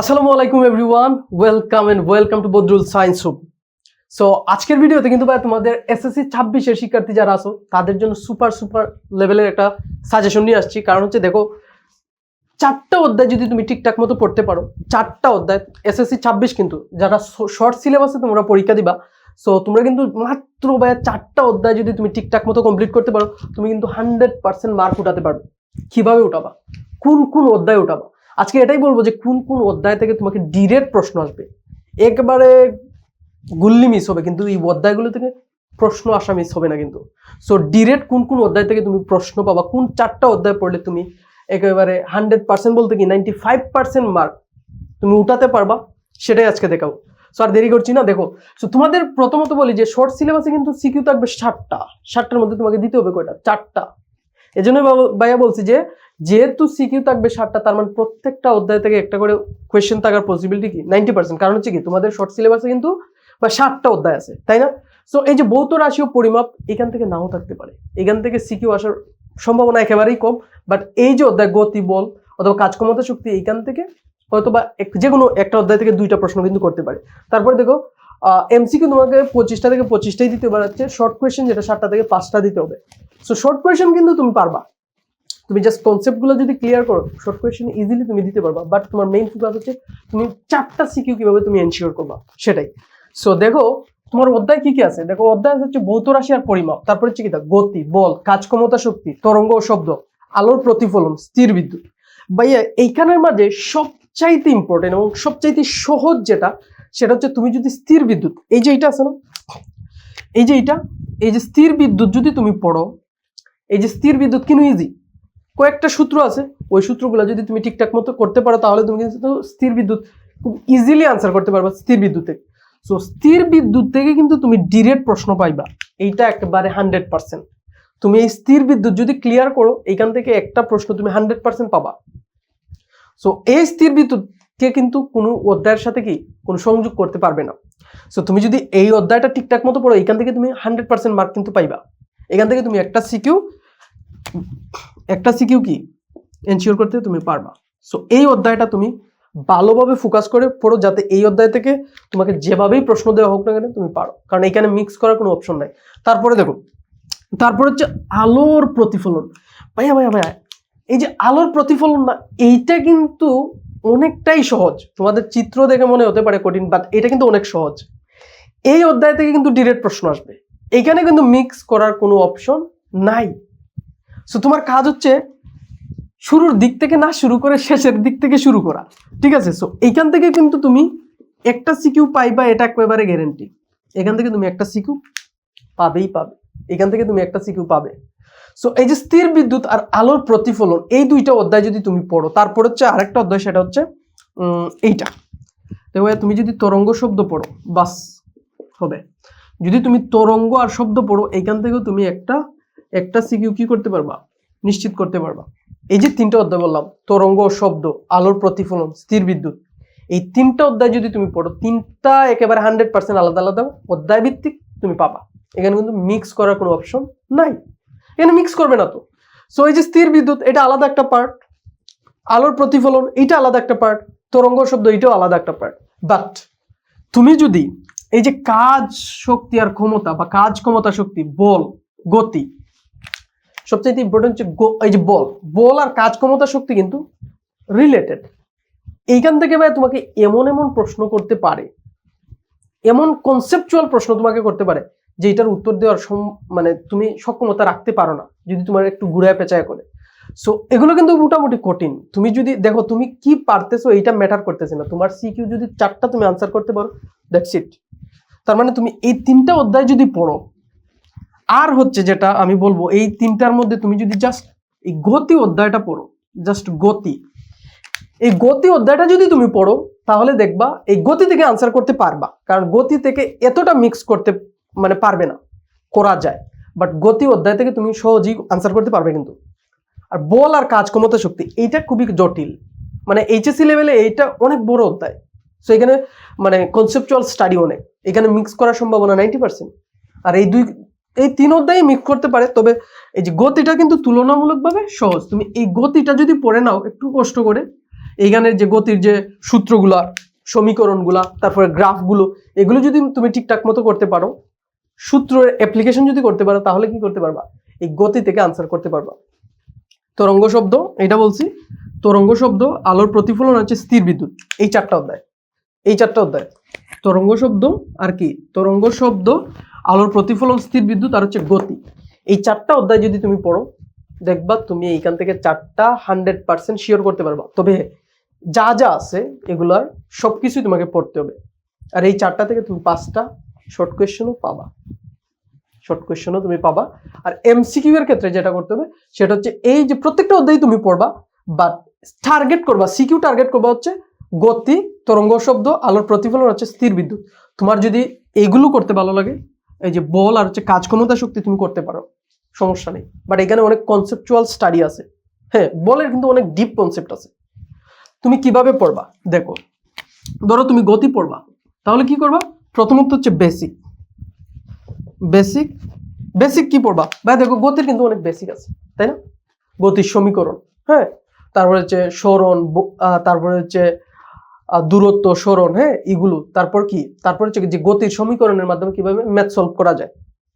আসসালামু আলাইকুম everyone, welcome and welcome to Badrul science hub so আজকের ভিডিওতে কিন্তু ভাই তোমাদের এসএসসি ছাব্বিশের শিক্ষার্থী যারা আছো, তাদের জন্য সুপার সুপার লেভেলের একটা সাজেশন নিয়ে আসছি। কারণ হচ্ছে দেখো, চারটা অধ্যায় যদি তুমি ঠিকঠাক মতো পড়তে পারো, চারটা অধ্যায় এসএসসি ছাব্বিশ কিন্তু, যারা শর্ট সিলেবাসে তোমরা পরীক্ষা দিবা সো তোমরা কিন্তু মাত্র ভাই চারটা অধ্যায় যদি তুমি ঠিকঠাক মতো কমপ্লিট করতে পারো, তুমি কিন্তু হান্ড্রেড পার্সেন্ট মার্ক উঠাতে পারবে। কীভাবে উঠাবা? কোন কোন অধ্যায় উঠাবা? আজকে এটাই বলব যে কোন কোন অধ্যায় থেকে তোমাকে ডিরেক্ট প্রশ্ন আসবে। একবারে গুল্লি মিস হবে, কিন্তু এই অধ্যায়গুলো থেকে প্রশ্ন আসা মিস হবে না কিন্তু। সো ডিরেক্ট কোন কোন অধ্যায় থেকে তুমি প্রশ্ন পাবা, কোন চারটা অধ্যায় পড়লে তুমি একেবারে হান্ড্রেড পার্সেন্ট বলতে কি নাইনটি ফাইভ পার্সেন্ট মার্ক তুমি উঠাতে পারবা, সেটাই আজকে দেখাও সো আর দেরি করছি না, দেখো। সো তোমাদের প্রথমত বলি যে শর্ট সিলেবাসে কিন্তু সিকিউ থাকবে ষাটটা ষাটটার মধ্যে তোমাকে দিতে হবে কয়টা? চারটা। এই জন্য ভাইয়া বলছি যে যেহেতু সিকিউ থাকবে সাতটা, তার মানে প্রত্যেকটা অধ্যায় থেকে একটা করে কোয়েশ্চেন থাকার পসিবিলিটি কি? নাইনটি পার্সেন্ট কারণ হচ্ছে কি, তোমাদের শর্ট সিলেবাসে কিন্তু, বা সাতটা অধ্যায় আছে, তাই না? সো এই যে ভৌত রাশি ও পরিমাপ, এখান থেকে নাও থাকতে পারে। এখান থেকে সিকিউ আসার সম্ভাবনা একেবারেই কম। বাট এই যে অধ্যায়, গতি, বল, অথবা কাজ ক্ষমতা শক্তি, এইখান থেকে হয়তো বা যে কোনো একটা অধ্যায় থেকে দুইটা প্রশ্ন কিন্তু করতে পারে। তারপরে দেখো এমসিকিউ তোমাকে পঁচিশটা থেকে পঁচিশটাই দিতে পারছে শর্ট কোয়েশ্চেন যেটা সাতটা থেকে পাঁচটা দিতে হবে। সো শর্ট কোয়েশ্চেন কিন্তু তুমি পারবা। তুমি জাস্ট কনসেপ্টগুলো যদি ক্লিয়ার করো শর্ট কোয়েশ্চেন ইজিলি তুমি দিতে পারবা বাট তোমার মেইন ফোকাস হচ্ছে তুমি চারটা সিকিউ কীভাবে তুমি এনশিওর করবা, সেটাই। সো দেখো, তোমার অধ্যায় কি কি আছে? দেখো, অধ্যায় হচ্ছে ভৌত রাশি আর পরিমাপ, তারপরে হচ্ছে কি গতি, বল কাজ ক্ষমতা শক্তি, তরঙ্গ ও শব্দ, আলোর প্রতিফলন, স্থির বিদ্যুৎ। ভাইয়া, এইখানের মাঝে সবচাইতে ইম্পর্টেন্ট এবং সবচাইতে সহজ যেটা, সেটা হচ্ছে তুমি যদি স্থির বিদ্যুৎ, এই যে এটা আছে না? এই যে এটা এই যে স্থির বিদ্যুৎ যদি তুমি পড়ো, এই যে স্থির বিদ্যুৎ কিন্তু ইজি কয়েকটা সূত্র আছে। ওই সূত্রগুলো যদি তুমি ঠিকঠাক মতো করতে পারো, তাহলে তুমি কিন্তু স্থির বিদ্যুৎ খুব ইজিলি আনসার করতে পারবা স্থির বিদ্যুৎ থেকে সো স্থির বিদ্যুৎ থেকে কিন্তু তুমি ডিরেক্ট প্রশ্ন পাইবা। এইটা একেবারে হান্ড্রেড পার্সেন্ট তুমি এই স্থির বিদ্যুৎ যদি ক্লিয়ার করো, এইখান থেকে একটা প্রশ্ন তুমি হান্ড্রেড পার্সেন্ট পাবা। সো এই স্থির বিদ্যুৎকে কিন্তু কোনো অধ্যায়ের সাথে কি? কোনো সংযোগ করতে পারবে না। সো তুমি যদি এই অধ্যায়টা ঠিকঠাক মতো পড়ো এখান থেকে তুমি হান্ড্রেড পার্সেন্ট মার্ক কিন্তু পাইবা। এখান থেকে তুমি একটা সিকিউ একটা সিকিউ কি? এনশিওর করতে তুমি পারবা। সো এই অধ্যায়টা তুমি ভালোভাবে ফোকাস করে পড়ো যাতে এই অধ্যায় থেকে তোমাকে যেভাবেই প্রশ্ন দেওয়া হোক না কেন তুমি পারো। কারণ এখানে মিক্স করার কোনো অপশন নাই। তারপরে দেখো, তারপর হচ্ছে আলোর প্রতিফলন। ভাইয়া ভাইয়া ভাইয়া, এই যে আলোর প্রতিফলন না, এইটা কিন্তু অনেকটাই সহজ। তোমাদের চিত্র দেখে মনে হতে পারে কঠিন বাট এটা কিন্তু অনেক সহজ। এই অধ্যায় থেকে কিন্তু ডিরেক্ট প্রশ্ন আসবে। এখানে কিন্তু মিক্স করার কোনো অপশন নাই। সো তোমার কাজ হচ্ছে শুরুর দিক থেকে না শুরু করে শেষের দিক থেকে শুরু করা। ঠিক আছে? সো এইখান থেকে কিন্তু তুমি একটা সিকিউ পাইবা, এটা একেবারে গ্যারেন্টি এখান থেকে তুমি একটা সিকিউ পাবেই পাবে। এখান থেকে তুমি একটা সিকিউ পাবে। সো এই যে স্থির বিদ্যুৎ আর আলোর প্রতিফলন, এই দুইটা অধ্যায় যদি তুমি পড়ো, তারপর হচ্ছে আরেকটা অধ্যায়, সেটা হচ্ছে এইটা। দেখো তুমি যদি তরঙ্গ শব্দ পড়ো, বাস, হবে। যদি তুমি তরঙ্গ আর শব্দ পড়ো, এইখান থেকেও তুমি একটা একটা সিকিউ কি করতে পারবা? নিশ্চিত করতে পারবা। এই যে তিনটা অধ্যায় বললাম, তরঙ্গ শব্দ, আলোর প্রতিফলন, স্থির বিদ্যুৎ। এই তিনটা অধ্যায় যদি তুমি পড়ো, তিনটা একেবারে হান্ড্রেড পার্সেন্ট আলাদা আলাদা অধ্যায় ভিত্তিক তুমি পাবা। এখানে কিন্তু মিক্স করার কোনো অপশন নাই। এখানে মিক্স করবে না তো। সো এই যে স্থির বিদ্যুৎ, এটা আলাদা একটা পার্ট আলোর প্রতিফলন, এটা আলাদা একটা পার্ট তরঙ্গ শব্দ, এটাও আলাদা একটা পার্ট বাট তুমি যদি এই যে কাজ শক্তি আর ক্ষমতা বা কাজ ক্ষমতা শক্তি, বল, গতি সবচেয়ে ইম্পর্টেন্ট হচ্ছে এই যে বল। বল আর কাজ ক্ষমতা শক্তি কিন্তু রিলেটেড এইখান থেকে ভাই তোমাকে এমন এমন প্রশ্ন করতে পারে, এমন কনসেপচুয়াল প্রশ্ন তোমাকে করতে পারে যে এটার উত্তর দেওয়ার সম- মানে তুমি সক্ষমতা রাখতে পারো না, যদি তোমার একটু ঘুরায় পেঁচায় করে। সো এগুলো কিন্তু মোটামুটি কঠিন। তুমি যদি, দেখো, তুমি কি পারতেছো এইটা ম্যাটার করতেছে না। তোমার সিকিউ যদি চারটা তুমি আনসার করতে পারো দ্যাটস ইট তার মানে তুমি এই তিনটা অধ্যায় যদি পড়ো আর হচ্ছে যেটা আমি বলব, এই তিনটার মধ্যে তুমি যদি জাস্ট এই গতি অধ্যায়টা পড়ো জাস্ট গতি। এই গতি অধ্যায়টা যদি তুমি পড়ো, তাহলে দেখবা এই গতি থেকে আনসার করতে পারবা। কারণ গতি থেকে এতটা মিক্স করতে মানে পারবে না, করা যায়। বাট গতি অধ্যায় থেকে তুমি সহজেই আনসার করতে পারবে কিন্তু। আর বল আর কাজ ক্ষমতা শক্তি, এইটা খুবই জটিল। মানে এইচএসসি লেভেলে এইটা অনেক বড় অধ্যায়। সো এখানে মানে কনসেপচুয়াল স্টাডি অনেক। এখানে মিক্স করার সম্ভাবনা নাইনটি পার্সেন্ট আর এই দুই এই তিন অধ্যায় মিক্স করতে পারে, তবে এই যে গতিটা কিন্তু তুলনামূলকভাবে সহজ। তুমি এই গতিটা যদি পড়ে নাও, একটু কষ্ট করে, এইখানের যে গতির যে সূত্রগুলা, সমীকরণগুলা, তারপরে গ্রাফগুলো, এগুলো যদি তুমি ঠিকঠাক মতো করতে পারো, সূত্রের অ্যাপ্লিকেশন যদি করতে পারো, তাহলে কি করতে পারবা? এই গতি থেকে আনসার করতে পারবা। তরঙ্গ শব্দ এটা বলছি, তরঙ্গ শব্দ আলোর প্রতিফলন হচ্ছে স্থির বিদ্যুৎ। এই চারটা অধ্যায়। এই চারটা অধ্যায়। তরঙ্গ শব্দ আর কি? তরঙ্গ শব্দ আলোর প্রতিফলন স্থির বিদ্যুৎ আর হচ্ছে গতি। এই চারটা অধ্যায় যদি তুমি পড়ো, দেখবা তুমি এইখান থেকে চারটা হান্ড্রেড পার্সেন্ট শিওর করতে পারবা। তবে যা যা আছে এগুলার সব কিছুই তোমাকে পড়তে হবে। আর এই চারটা থেকে তুমি পাঁচটা শর্ট কোয়েশ্চেনও পাবা। শর্ট কোয়েশ্চেনও তুমি পাবা। আর এমসিকিউ এর ক্ষেত্রে যেটা করতে হবে, সেটা হচ্ছে এই যে প্রত্যেকটা অধ্যায় তুমি পড়বা বাট টার্গেট করবা সিকিউ টার্গেট করবা হচ্ছে গতি, তরঙ্গ শব্দ, আলোর প্রতিফলন হচ্ছে স্থির বিদ্যুৎ। তোমার যদি এইগুলো করতে ভালো লাগে এই যে বল আর হচ্ছে কাজ ক্ষমতা শক্তি তুমি করতে পারো, সমস্যা নেই। বাট এখানে অনেক কনসেপচুয়াল স্টাডি আছে। হ্যাঁ বলের কিন্তু অনেক ডিপ কনসেপ্ট আছে। তুমি কীভাবে পড়বা? দেখো, ধরো তুমি গতি পড়বা। তাহলে কি করবা? প্রথমত হচ্ছে বেসিক বেসিক বেসিক কি পড়বা? ভাই, দেখো, গতির কিন্তু অনেক বেসিক আছে, তাই না? গতির সমীকরণ হ্যাঁ? তারপরে হচ্ছে সরণ তারপরে হচ্ছে দূরত্ব সরণ হ্যাঁ এগুলো। তারপর কি? তারপর হচ্ছে যে গতির সমীকরণের মাধ্যমে কীভাবে ম্যাথ সলভ করা যায়,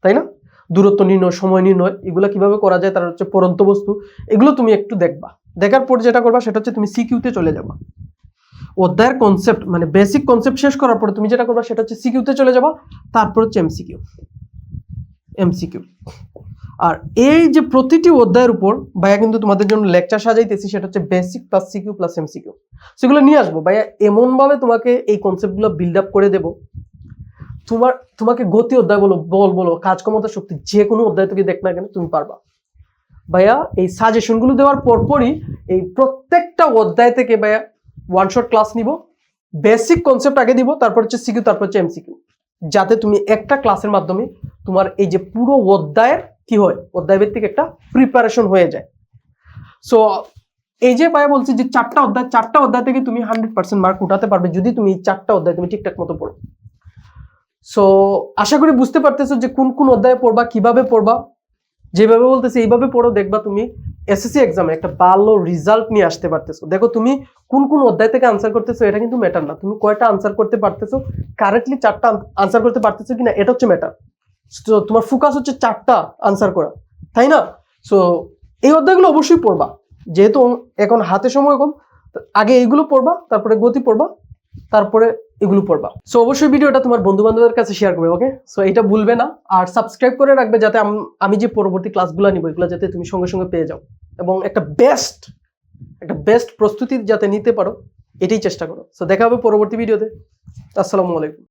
তাই না? দূরত্ব নির্ণয়, সময় নির্ণয়, এগুলো কীভাবে করা যায় তার হচ্ছে পরন্ত বস্তু। এগুলো তুমি একটু দেখবা। দেখার পর যেটা করবা সেটা হচ্ছে তুমি সিকিউতে চলে যাবা। অধ্যায়ের কনসেপ্ট মানে বেসিক কনসেপ্ট শেষ করার পরে তুমি যেটা করবা সেটা হচ্ছে সিকিউতে চলে যাবা, তারপর হচ্ছে এমসিকিউ এমসিকিউ আর এই যে প্রতিটি অধ্যায়ের উপর ভাইয়া কিন্তু তোমাদের জন্য লেকচার সাজাইতেছি, সেটা হচ্ছে basic plus CQ plus MCQ সেগুলো নিয়ে আসব। ভাইয়া, এমনভাবে তোমাকে এই কনসেপ্টগুলো বিল্ড আপ করে দেবো। তোমার, তোমাকে গতি অধ্যায় বলো, বল বলো কাজ ক্ষমতা শক্তি যে কোনো অধ্যায় থেকে দেখ না কেন তুমি পারবা। ভাইয়া, এই সাজেশনগুলো দেওয়ার পরপরই এই প্রত্যেকটা অধ্যায় থেকে ভাইয়া ওয়ান শট ক্লাস নিব। বেসিক কনসেপ্ট আগে দিব, তারপর হচ্ছে সিকিউ তারপর হচ্ছে এমসিকিউ যাতে তুমি একটা ক্লাসের মাধ্যমে তোমার এই যে পুরো অধ্যায়ের কি হয় অধ্যায় ভিত্তিক একটা প্রিপারেশন হয়ে যায়। সো এই যে ভাইয়া বলছি যে চারটা অধ্যায় চারটা অধ্যায় থেকে তুমি হান্ড্রেড পার্সেন্ট মার্ক উঠাতে পারবে যদি তুমি চারটা অধ্যায় তুমি ঠিকঠাক মতো পড়ো। সো আশা করি বুঝতে পারতেছো যে কোন কোন অধ্যায়ে পড়বা, কীভাবে পড়বা। যেভাবে বলতেছি এইভাবে পড়ো, দেখবা তুমি এসএসসি এক্সামে একটা ভালো রেজাল্ট নিয়ে আসতে পারতেছো। দেখো তুমি কোন কোন অধ্যায় থেকে আনসার করতেছো, এটা কিন্তু ম্যাটার না। তুমি কয়টা আনসার করতে পারতেছো কারেক্টলি চারটা আনসার করতে পারতেছো কিনা, এটা হচ্ছে ম্যাটার তোমার ফোকাস হচ্ছে চারটা আনসার করা, তাই না? সো এই অধ্যায়গুলো অবশ্যই পড়বা। যেহেতু এখন হাতে সময় কম আগে এইগুলো পড়বা, তারপরে গতি পড়বা, তারপরে এগুলো পড়বা। সো অবশ্যই ভিডিওটা তোমার বন্ধু বান্ধবের কাছে শেয়ার করবে ওকে সো এটা ভুলবে না। আর সাবস্ক্রাইব করে রাখবে যাতে আমি যে পরবর্তী ক্লাসগুলো নিব, এগুলো যাতে তুমি সঙ্গে সঙ্গে পেয়ে যাও। এবং একটা বেস্ট একটা বেস্ট প্রস্তুতি যাতে নিতে পারো, এটাই চেষ্টা করো। সো দেখা হবে পরবর্তী ভিডিওতে। আসসালামু আলাইকুম।